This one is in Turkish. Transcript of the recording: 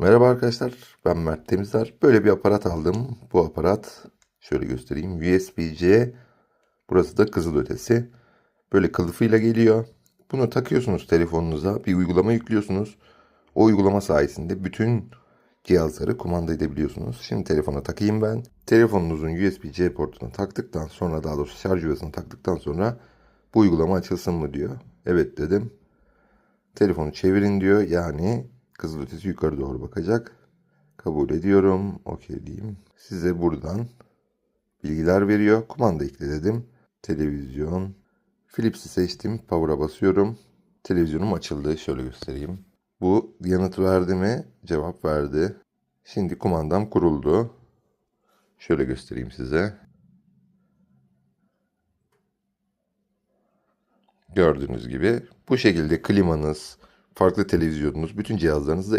Merhaba arkadaşlar, ben Mert Temizler. Böyle bir aparat aldım. Bu aparat, şöyle göstereyim, USB-C. Burası da kızılötesi. Böyle kılıfıyla geliyor. Bunu takıyorsunuz telefonunuza, bir uygulama yüklüyorsunuz. O uygulama sayesinde bütün cihazları kumanda edebiliyorsunuz. Şimdi telefona takayım ben. Telefonunuzun USB-C portuna taktıktan sonra, daha doğrusu şarj üyesine taktıktan sonra bu uygulama açılsın mı diyor. Evet dedim. Telefonu çevirin diyor. Yani kızılötesi yukarı doğru bakacak. Kabul ediyorum. Okey diyeyim. Size buradan bilgiler veriyor. Kumanda ekle dedim. Televizyon. Philips'i seçtim. Power'a basıyorum. Televizyonum açıldı. Şöyle göstereyim. Bu yanıt verdi mi? Cevap verdi. Şimdi kumandam kuruldu. Şöyle göstereyim size. Gördüğünüz gibi bu şekilde klimanız, farklı televizyonunuz, bütün cihazlarınızı da